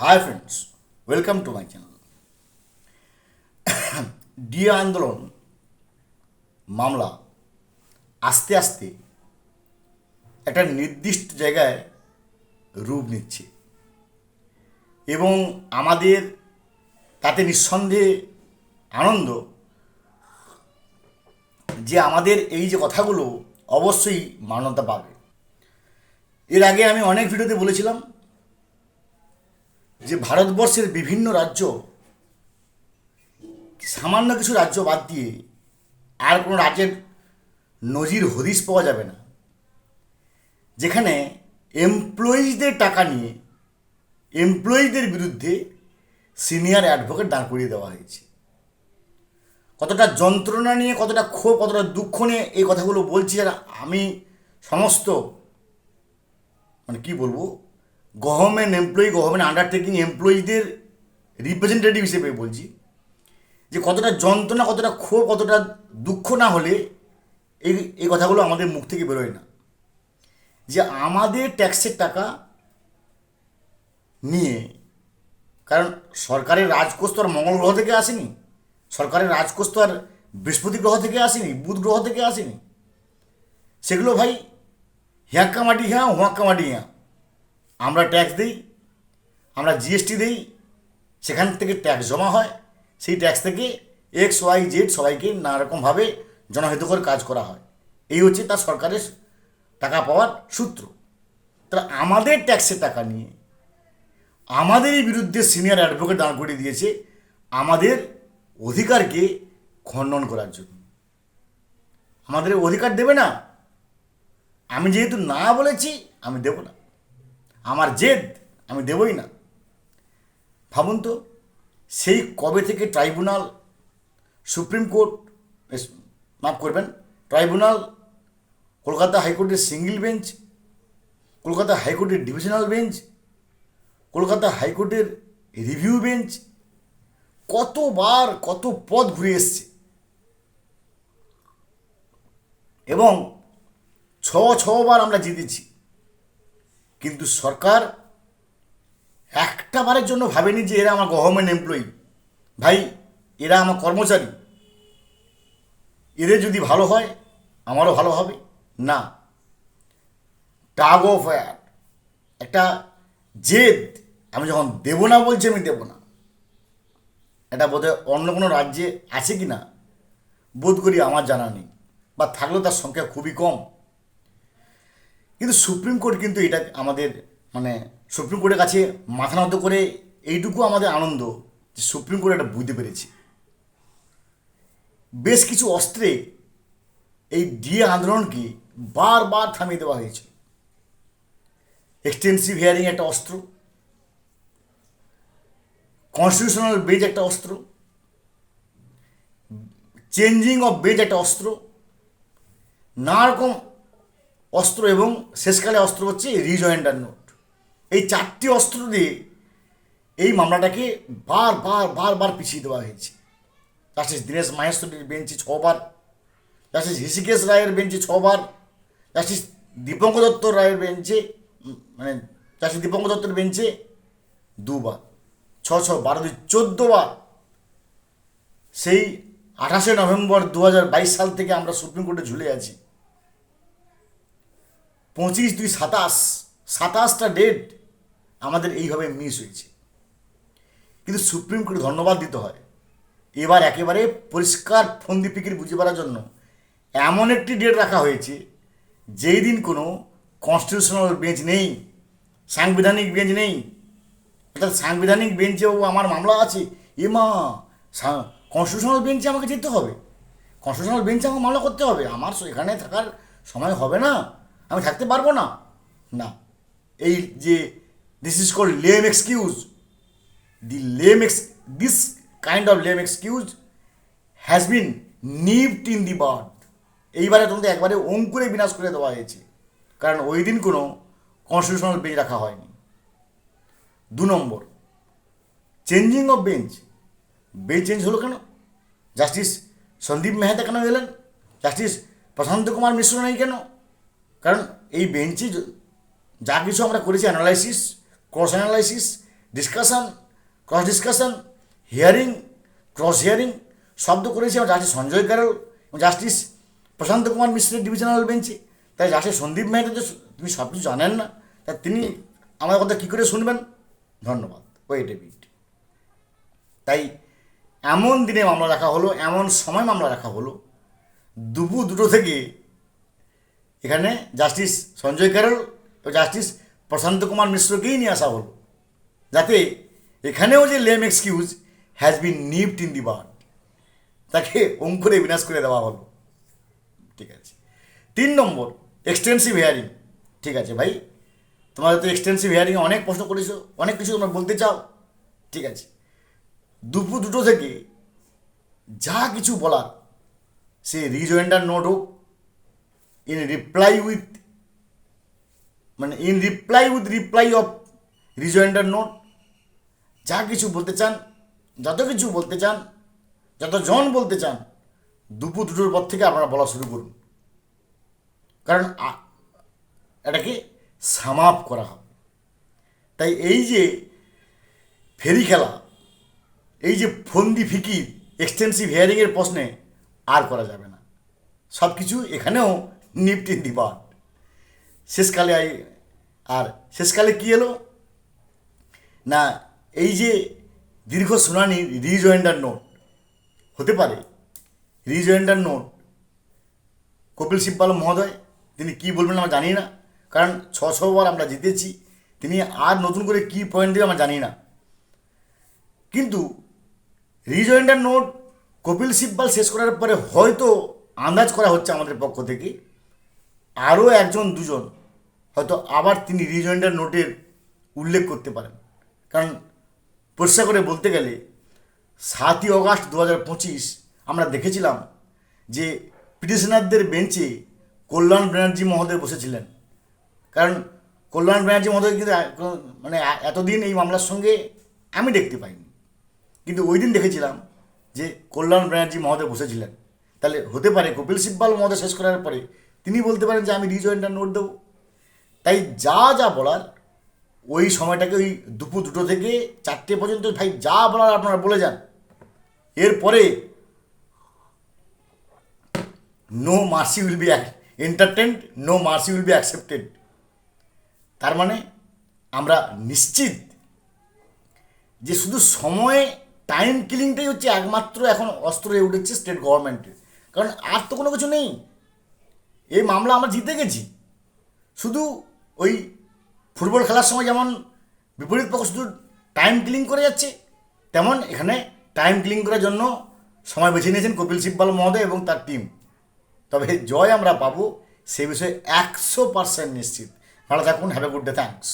Hi friends welcome to my channel DA আন্দোলন মামলা আস্তে আস্তে একটা নির্দিষ্ট জায়গায় রূপ নিচ্ছে এবং আমাদের তাতে নিঃসন্দেহে আনন্দ যে আমাদের এই যে কথাগুলো অবশ্যই মান্যতা পাবে। এর আগে আমি অনেক ভিডিওতে বলেছিলাম যে ভারতবর্ষের বিভিন্ন রাজ্য, সামান্য কিছু রাজ্য বাদ দিয়ে আর কোনো রাজ্যের নজির হদিস পাওয়া যাবে না। যেখানে এমপ্লয়িজদের টাকা নিয়ে এমপ্লয়িদের বিরুদ্ধে সিনিয়র অ্যাডভোকেট দাঁড় করিয়ে দেওয়া হয়েছে। কতটা যন্ত্রণা নিয়ে, কতটা ক্ষোভ, কতটা দুঃখ নিয়ে এই কথাগুলো বলছি আর আমি সমস্ত মানে কি বলব গভর্নমেন্ট এমপ্লয়ি গভর্নমেন্ট আন্ডারটেকিং এমপ্লয়িদের রিপ্রেজেন্টেটিভ হিসেবে বলছি, যে কতটা যন্ত্রণা, কতটা ক্ষোভ, কতটা দুঃখ না হলে এই এই কথাগুলো আমাদের মুখ থেকে বেরোয় না। যে আমাদের ট্যাক্সের টাকা নিয়ে, কারণ সরকারের রাজকোষ তো আর মঙ্গল গ্রহ থেকে আসেনি, সরকারের রাজকোষ তো আর বৃহস্পতি গ্রহ থেকে আসেনি, বুধ গ্রহ থেকে আসেনি। সেগুলো ভাই হিয়াক্কা মাটি হ্যাঁ হুয়াক্কা মাটি হ্যাঁ। আমরা ট্যাক্স দিই, আমরা জিএসটি দিই, সেখান থেকে ট্যাক্স জমা হয়, সেই ট্যাক্স থেকে এক্স ওয়াই জেড সবাইকে নানারকমভাবে জনহিতকর কাজ করা হয়। এই হচ্ছে তার সরকারের টাকা পাওয়ার সূত্র। তাহলে আমাদের ট্যাক্সের টাকা নিয়ে, আমাদেরই বিরুদ্ধে সিনিয়র অ্যাডভোকেট দাঁড় করিয়ে দিয়েছে আমাদের অধিকারকে খণ্ডন করার জন্য। আমাদের অধিকার দেবে না। আমি যেহেতু না বলেছি, আমি দেব না। আমার জেদ আমি দেবই না। ভাবুন তো, সেই কবে থেকে ট্রাইব্যুনাল, সুপ্রিম কোর্ট মাফ করবেন, ট্রাইব্যুনাল, কলকাতা হাইকোর্টের সিঙ্গেল বেঞ্চ, কলকাতা হাইকোর্টের ডিভিশনাল বেঞ্চ, কলকাতা হাইকোর্টের রিভিউ বেঞ্চ, কতবার কত পদ ঘুরে এসছে। এবং ছ, ছবার আমরা জিতেছি। কিন্তু সরকার একটা বারের জন্য ভাবেনি যে এরা আমার গভর্নমেন্ট এমপ্লয়ি ভাই, এরা আমার কর্মচারী। এদের যদি ভালো হয়, আমারও ভালো হবে। না। টাগ অফ ওয়ার একটা জেদ। আমি যখন দেব না বলছি, আমি দেব না। এটা বোধহয় অন্য কোনো রাজ্যে আছে কি না বোধ করি আমার জানা নেই। বা থাকলেও তার সংখ্যা খুবই কম। কিন্তু সুপ্রিম কোর্ট কিন্তু এটা আমাদের মানে সুপ্রিম কোর্টের কাছে মাথা নত করে এইটুকু আমাদের আনন্দ যে সুপ্রিম কোর্ট এটা বুঝতে পেরেছে। বেশ কিছু অস্ত্রে এই ডিএ আন্দোলনকে বারবার থামিয়ে দেওয়া হয়েছে। এক্সটেন্সিভ হিয়ারিং একটা অস্ত্র কনস্টিটিউশনাল বেজ একটা অস্ত্র চেঞ্জিং অফ বেজ একটা অস্ত্র নানা রকম অস্ত্র এবং শেষকালে অস্ত্র হচ্ছে রিজয়েন্ডার নোট। এই চারটি অস্ত্র দিয়ে এই মামলাটাকে বার বার বার বার পিছিয়ে দেওয়া হয়েছে। জাস্টিস দীনেশ মাহেশ্বরীর বেঞ্চে ছবার, জাস্টিস হৃষিকেশ রায়ের বেঞ্চে ছবার, জাস্টিস দীপঙ্কর দত্ত রায়ের বেঞ্চে মানে জাস্টিস দীপঙ্কর দত্তের বেঞ্চে দুবার, ছ ছ, বারো, দুই, চোদ্দ বার। সেই আঠাশে নভেম্বর দু হাজার বাইশ সাল থেকে আমরা সুপ্রিম কোর্টে ঝুলে আছি। পঁচিশ দুই সাতাশ, সাতাশটা ডেট আমাদের এইভাবে মিস হয়েছে। কিন্তু সুপ্রিম কোর্টে ধন্যবাদ দিতে হয়। এবার একেবারে পরিষ্কার ফন্দি ফিকির বুঝে পারার জন্য এমন একটি ডেট রাখা হয়েছে, যেই দিন কোনো কনস্টিটিউশনাল বেঞ্চ নেই, সাংবিধানিক বেঞ্চ নেই। অর্থাৎ সাংবিধানিক বেঞ্চেও আমার মামলা আছে। এ মা কনস্টিটিউশনাল বেঞ্চে আমাকে যেতে হবে। কনস্টিটিউশনাল বেঞ্চে আমাকে মামলা করতে হবে। আমার এখানে থাকার সময় হবে না। আমি থাকতে পারব না। না। এই যে this is call lame excuse the lame ex this kind of lame excuse has been nipped in the bud এইবারে তোমাদের একবারে অঙ্কুরে বিনাশ করে দেওয়া হয়েছে। কারণ ওই দিন কোনো কনস্টিটিউশনাল বেঞ্চ রাখা হয়নি। দু নম্বর changing of bench bench change হলো কেন? জাস্টিস সন্দীপ মেহতা কেন এলেন? জাস্টিস প্রশান্ত কুমার মিশ্র নেই কেন? কারণ এই বেঞ্চে যা কিছু আমরা করেছি analysis cross analysis discussion cross discussion hearing cross hearing শব্দ করেছি এবং জাস্টিস সঞ্জয় কারল এবং জাস্টিস প্রশান্ত কুমার মিশ্রের ডিভিশনাল বেঞ্চে তাই জাস্টিস সন্দীপ মেহতা তিনি সব কিছু জানেন না। তাই তিনি আমার কথা কী করে শুনবেন? ধন্যবাদ। ওয়েট এ বিট তাই এমন দিনে মামলা রাখা হলো, এমন সময় মামলা রাখা হলো, দুপুর দুটো থেকে এখানে জাস্টিস সঞ্জয় কেরল ও জাস্টিস প্রশান্ত কুমার মিশ্রকেই নিয়ে আসা হলো। যাতে এখানেও যে lame excuse has been nipped in the bud তাকে অঙ্কুরে বিনাশ করে দেওয়া হলো। ঠিক আছে। তিন নম্বর এক্সটেন্সিভ হেয়ারিং ঠিক আছে ভাই। তোমাদের তো এক্সটেন্সিভ হিয়ারিংয়ে অনেক প্রশ্ন করেছ, অনেক কিছু তোমরা বলতে চাও। ঠিক আছে। দুপুর দুটো থেকে যা কিছু বলার, সে রিজয়েন্ডার নোট হোক ইন রিপ্লাই উইথ মানে in reply with reply of rejoinder note যা কিছু বলতে চান, যত কিছু বলতে চান যতজন বলতে চান, দুপুর দুটোর পর থেকে আপনারা বলা শুরু করুন। কারণ এটাকে সামাপ করা হবে। তাই এই যে ফেরি খেলা, এই যে ফন্দি ফিকির এক্সটেন্সিভ হেয়ারিংয়ের প্রশ্নে আর করা যাবে না। সব কিছু এখানেও নিপট ইন দি বার্ড শেষকালে আর শেষকালে কী এলো? না, এই যে দীর্ঘ শুনানি, রিজয়েন্ডার নোট, হতে পারে। রিজয়েন্ডার নোট, কপিল সিব্বাল মহোদয়, তিনি কি বলবেন আমরা জানি না। কারণ ছ ছবার আমরা জিতেছি, তিনি আর নতুন করে কি পয়েন্ট দেবে আমরা জানি না। কিন্তু রিজয়েন্ডার নোট কপিল সিব্বাল শেষ করার পরে হয়তো আন্দাজ করা হচ্ছে আমাদের পক্ষ থেকে আরও একজন, দুজন হয়তো আবার তিনি রিজয়েন্ডার নোটের উল্লেখ করতে পারেন। কারণ পরিষ্কার করে বলতে গেলে, সাতই অগাস্ট দু হাজার পঁচিশ আমরা দেখেছিলাম যে পিটিশনারদের বেঞ্চে কল্যাণ ব্যানার্জি মহোদয় বসেছিলেন। কারণ কল্যাণ ব্যানার্জি মহোদয় কিন্তু মানে এতদিন এই মামলার সঙ্গে আমি দেখতে পাইনি। কিন্তু ওই দিন দেখেছিলাম যে কল্যাণ ব্যানার্জি মহোদয় বসেছিলেন। তাহলে হতে পারে কপিল সিব্বাল মহোদয় শেষ করার পরে তিনি বলতে পারেন যে আমি রিজয়েন্টার নোট দেবো। তাই যা যা বলার, ওই সময়টাকে ওই দুপুর দুটো থেকে চারটে পর্যন্ত, ভাই যা বলার আপনারা বলে যান। এরপরে no mercy will be entertained no mercy will be accepted তার মানে আমরা নিশ্চিত যে শুধু সময়ে টাইম কিলিংটাই হচ্ছে একমাত্র এখন অস্ত্র হয়ে উঠেছে স্টেট গভর্নমেন্টের কারণ আর তো কোনো কিছু নেই। এই মামলা আমরা জিতে গেছি। শুধু ওই ফুটবল খেলার সময় যেমন বিপরীত পক্ষ শুধু টাইম কিলিং করে যাচ্ছে, তেমন এখানে টাইম কিলিং করার জন্য সময় বেছে নিয়েছেন কপিল সিব্বাল মহোদয় এবং তার টিম তবে জয় আমরা পাবো সে বিষয়ে একশো পার্সেন্ট নিশ্চিত। ভালো থাকুন have a good day thanks